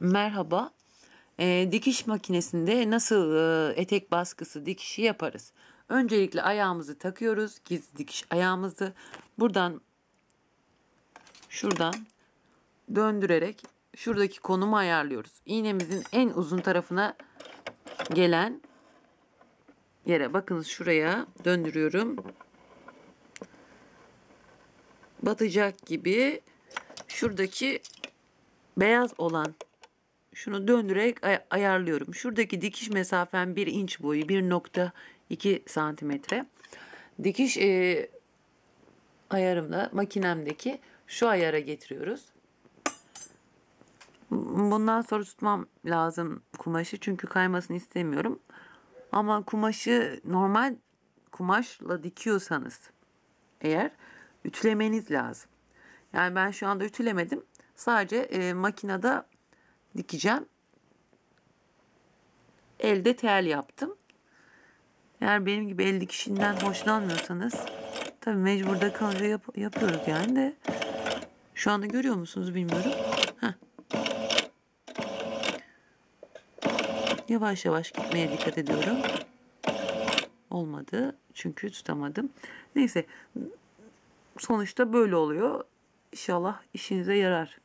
Merhaba. Ee, dikiş makinesinde nasıl e, etek baskısı dikişi yaparız? Öncelikle ayağımızı takıyoruz. Gizli dikiş ayağımızı. Buradan şuradan döndürerek şuradaki konumu ayarlıyoruz. İğnemizin en uzun tarafına gelen yere bakınız şuraya döndürüyorum. Batacak gibi şuradaki beyaz olan şunu döndürerek ay- ayarlıyorum. Şuradaki dikiş mesafem 1 inç boyu 1.2 santimetre. Dikiş e, ayarımda makinemdeki şu ayara getiriyoruz. Bundan sonra tutmam lazım kumaşı çünkü kaymasını istemiyorum. Ama kumaşı normal kumaşla dikiyorsanız eğer ütülemeniz lazım. Yani ben şu anda ütülemedim. Sadece e, makinede dikeceğim. Elde tel yaptım. Eğer benim gibi el dikişinden hoşlanmıyorsanız tabii mecburda kalınca yap- yapıyoruz yani de şu anda görüyor musunuz bilmiyorum. Heh. Yavaş yavaş gitmeye dikkat ediyorum. Olmadı çünkü tutamadım. Neyse sonuçta böyle oluyor. İnşallah işinize yarar.